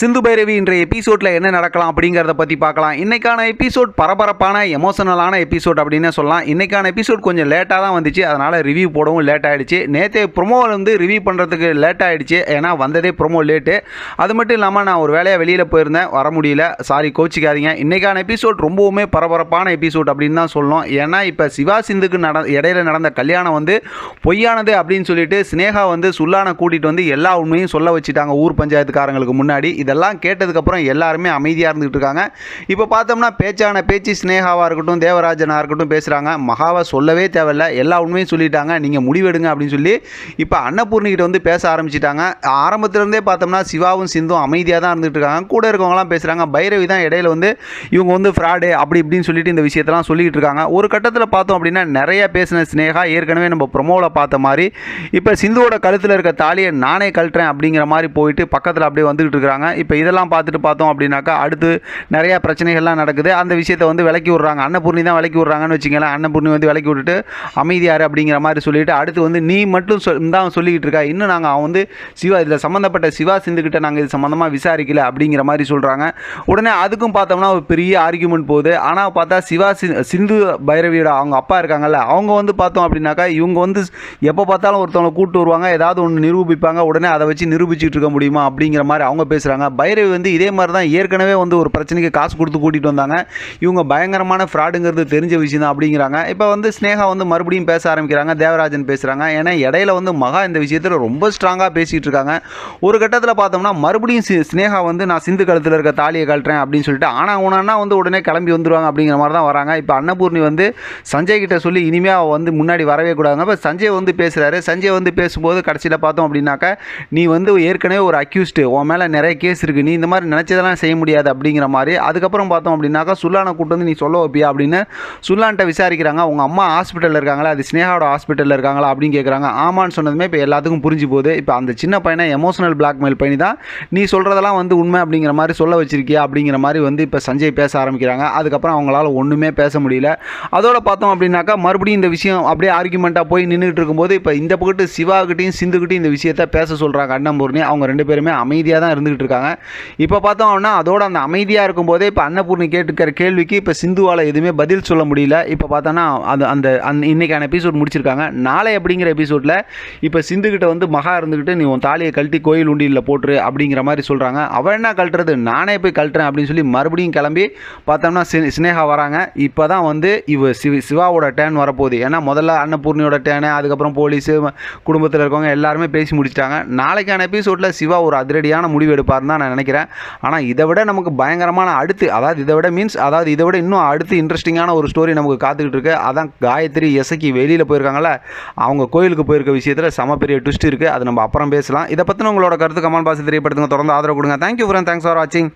சிந்து பைரவி இன்றைய எபிசோட்ல என்ன நடக்கலாம் அப்படிங்கிறத பற்றி பார்க்கலாம். இன்னைக்கான எபிசோட் பரபரப்பான எமோஷனலான எபிசோட் அப்படின்னு சொல்லலாம். இன்னைக்கான எபிசோட் கொஞ்சம் லேட்டாக தான் வந்துச்சு. அதனால் ரிவ்யூ போடவும் லேட் ஆயிடுச்சு. நேற்றே ப்ரொமோவில் வந்து ரிவ்யூ பண்ணுறதுக்கு லேட் ஆயிடுச்சு. ஏன்னா வந்ததே ப்ரொமோ லேட்டு அது மட்டும் இல்லாமல் நான் ஒரு வேலையாக வெளியில் போயிருந்தேன். வர முடியல. சாரி கோச்சிக்காதீங்க இன்னைக்கான எபிசோட் ரொம்பவுமே பரபரப்பான எபிசோட் அப்படின்னு தான் சொல்லணும். ஏன்னா இப்போ சிவா சிந்துக்கு நட இடையில நடந்த கல்யாணம் வந்து பொய்யானது அப்படின்னு சொல்லிட்டு சினேகா வந்து சுல்லானை கூட்டிகிட்டு வந்து எல்லா உண்மையும் சொல்ல வச்சுட்டாங்க. ஊர் பஞ்சாயத்துக்காரங்களுக்கு முன்னாடி. இதெல்லாம் கேட்டதுக்கப்புறம் எல்லாருமே அமைதியாக இருந்துகிட்டு இருக்காங்க. இப்போ பார்த்தோம்னா பேச்சான பேச்சு ஸ்னேகாவாக இருக்கட்டும் தேவராஜனாக இருக்கட்டும் பேசுகிறாங்க மகாவை சொல்லவே தேவையில்ல. எல்லா உண்மையும் சொல்லிட்டாங்க. நீங்கள் முடிவெடுங்க அப்படின்னு சொல்லி இப்போ அன்னபூர்ணிகிட்ட வந்து பேச ஆரம்பிச்சிட்டாங்க. ஆரம்பத்துலேருந்தே பார்த்தோம்னா சிவாவும் சிந்தும் அமைதியாக தான் இருந்துகிட்டு இருக்காங்க. கூட இருக்கவங்களாம் பேசுகிறாங்க பைரவி தான் இடையில வந்து இவங்க வந்து ஃப்ராடு அப்படி இப்படின்னு சொல்லிட்டு இந்த விஷயத்தெல்லாம் சொல்லிக்கிட்டு இருக்காங்க. ஒரு கட்டத்தில் பார்த்தோம் அப்படின்னா நிறைய பேசின ஸ்னேகா ஏற்கனவே நம்ம ப்ரொமோவில் பார்த்த மாதிரி இப்போ சிந்துவோட கழுத்தில் இருக்க தாலியை நானே கழட்டுறேன் அப்படிங்கிற மாதிரி போயிட்டு பக்கத்தில் அப்படியே வந்துகிட்டு சொல்கிறாங்க இப்போ இதெல்லாம் பார்த்துட்டு பார்த்தோம் அப்படின்னாக்கா அடுத்து நிறையா பிரச்சனைகள்லாம் நடக்குது. அந்த விஷயத்தை வந்து விலக்கி விட்றாங்க. அன்னபூர்ணி தான் விலக்கி விட்றாங்கன்னு வச்சுங்களேன் அன்னபூர்ணி வந்து விலக்கி விட்டுட்டு அமைதியார் அப்படிங்கிற மாதிரி சொல்லிவிட்டு அடுத்து வந்து நீ மட்டும் சொல் தான் சொல்லிக்கிட்டு இருக்கா. இன்னும் நாங்கள் அவன் வந்து சிவா இதில் சம்மந்தப்பட்ட சிவா சிந்துக்கிட்ட நாங்கள் இது சம்மந்தமாக விசாரிக்கல அப்படிங்கிற மாதிரி சொல்கிறாங்க உடனே அதுக்கும் பார்த்தோம்னா ஒரு பெரிய ஆர்கியூமெண்ட் போகுது. ஆனால் பார்த்தா சிவா சி- சிந்து பைரவியோட அவங்க அப்பா இருக்காங்கல்ல அவங்க வந்து பார்த்தோம் அப்படின்னாக்கா இவங்க வந்து எப்போ பார்த்தாலும் ஒருத்தவங்களை கூட்டு வருவாங்க. ஏதாவது ஒன்று நிரூபிப்பாங்க. உடனே அதை வச்சு நிரூபிச்சுட்டு இருக்க முடியுமா அப்படிங்கிற மாதிரி அவங்க பேசுகிறாங்க பைரவி வந்து இதே மாதிரி தான் ஏற்கனவே வந்து ஒரு பிரச்சனைக்கு காசு கொடுத்து கூட்டிகிட்டு வந்தாங்க. இவங்க பயங்கரமான ஃப்ராடுங்கிறது தெரிஞ்ச விஷயம் தான் அப்படிங்கிறாங்க. இப்போ வந்து ஸ்னேகா வந்து மறுபடியும் பேச ஆரம்பிக்கிறாங்க. தேவராஜன் பேசுகிறாங்க ஏன்னா இடையில வந்து மகா இந்த விஷயத்தில் ரொம்ப ஸ்ட்ராங்காக பேசிகிட்டு இருக்காங்க. ஒரு கட்டத்தில் பார்த்தோம்னா மறுபடியும் சி- ஸ்னேகா வந்து நான் சிந்து கழுத்தில் இருக்க தாலியை கழட்டுறேன் அப்படின்னு சொல்லிட்டு ஆனால் உனா வந்து உடனே கிளம்பி வந்துருவாங்க அப்படிங்கிற மாதிரி தான் வராங்க. இப்போ அன்னபூர்ணி வந்து சஞ்சய் கிட்ட சொல்லி இனிமேல் அவள் வந்து முன்னாடி வரவே கூடாதுங்க. இப்போ சஞ்சய் வந்து பேசுகிறாரு சஞ்சய் வந்து பேசும்போது கடைசியில் பார்த்தோம் அப்படின்னாக்கா நீ வந்து ஏற்கனவே ஒரு அக்யூஸ்டு உன் மேலே நிறைய கேஸ் இருக்குது நீ இந்த மாதிரி நினச்சதெல்லாம் செய்ய முடியாது அப்படிங்கிற மாதிரி. அதுக்கப்புறம் பார்த்தோம் அப்படின்னாக்கா சுல்லான கூட்டு வந்து நீ சொல்ல வைப்பியா அப்படின்னு சுல்லான்ட்ட விசாரிக்கிறாங்க. அவங்க அம்மா ஹாஸ்பிட்டலில் இருக்காங்களா? அது ஸ்னேகாவோட ஹாஸ்பிட்டலில் இருக்காங்களா? அப்படின்னு கேட்குறாங்க ஆமான்னு சொன்னதுமே இப்போ எல்லாத்துக்கும் புரிஞ்சு போகுது. இப்போ அந்த சின்ன பையனை எமோஷனல் பிளாக்மெயில் பண்ணி தான் நீ சொல்கிறதெல்லாம் வந்து உண்மை அப்படிங்கிற மாதிரி சொல்ல வச்சிருக்கியா அப்படிங்கிற மாதிரி வந்து இப்போ சஞ்சய் பேச ஆரம்பிக்கிறாங்க. அதுக்கப்புறம் அவங்களால ஒன்றுமே பேச முடியல. அதோட பார்த்தோம் அப்படின்னாக்கா மறுபடியும் இந்த விஷயம் அப்படியே ஆர்குமெண்ட்டாக போய் நின்றுட்டு இருக்கும்போது இப்போ இந்த பக்கத்து சிவாகிட்டையும் சிந்துக்கிட்டையும் இந்த விஷயத்த பேச சொல்கிறாங்க அன்னபூர்ணி அவங்க ரெண்டு பேருமே அமைதியாக தான் இருந்துகிட்டு இருக்காங்க இப்போ பார்த்தோம் அப்படின்னா அதோட அந்த அமைதியாக இருக்கும்போதே இப்போ அன்னபூர்ணி கேட்டுக்கிற கேள்விக்கு இப்போ சிந்துவால் எதுவுமே பதில் சொல்ல முடியல. இப்போ பார்த்தோன்னா அது அந்த அந்த இன்னைக்கான எபிசோட் முடிச்சிருக்காங்க. நாளை அப்படிங்கிற எபிசோடில் இப்போ சிந்துக்கிட்ட வந்து மகா இருந்துக்கிட்டு நீ உன் தாலியை கழட்டி கோயில் உண்டியில் போட்டுரு அப்படிங்கிற மாதிரி சொல்கிறாங்க அவன் என்ன கழட்டுறது? நானே போய் கழட்டுறேன் அப்படின்னு சொல்லி மறுபடியும் கிளம்பி பார்த்தோம்னா சி- சினேகா வராங்க. இப்போ தான் வந்து இவ சிவ சிவாவோட டேன் வரப்போகுது. ஏன்னா முதல்ல அன்னபூர்ணியோட டேனு அதுக்கப்புறம் போலீஸு குடும்பத்தில் இருக்கவங்க எல்லாருமே பேசி முடிச்சிட்டாங்க. நாளைக்கான எபிசோடில் சிவா ஒரு அதிரடியான முடிவு எடுப்பாருன்னு தான் நான் நினைக்கிறேன். ஆனால் இதை விட நமக்கு பயங்கரமான அடுத்து அதாவது இதை விட மீன்ஸ் அதாவது இதை விட இன்னும் அடுத்து இன்ட்ரெஸ்டிங்கான ஒரு ஸ்டோரி நமக்கு காத்துக்கிட்டு இருக்கு. அதான் காயத்ரி எசக்கி வெளியில் போயிருக்காங்கள அவங்க கோயிலுக்கு போயிருக்க விஷயத்தில் செம பெரிய ட்விஸ்ட் இருக்குது அது நம்ம அப்புறம் பேசலாம். இதை பற்றின உங்களோட கருத்து கமெண்ட் பாக்ஸ் தெரியப்படுத்துங்க. தொடர்ந்து ஆதரவு கொடுங்க. தேங்க்யூ ஃப்ரெண்ட் தேங்க்ஸ் ஃபார் வாட்சிங்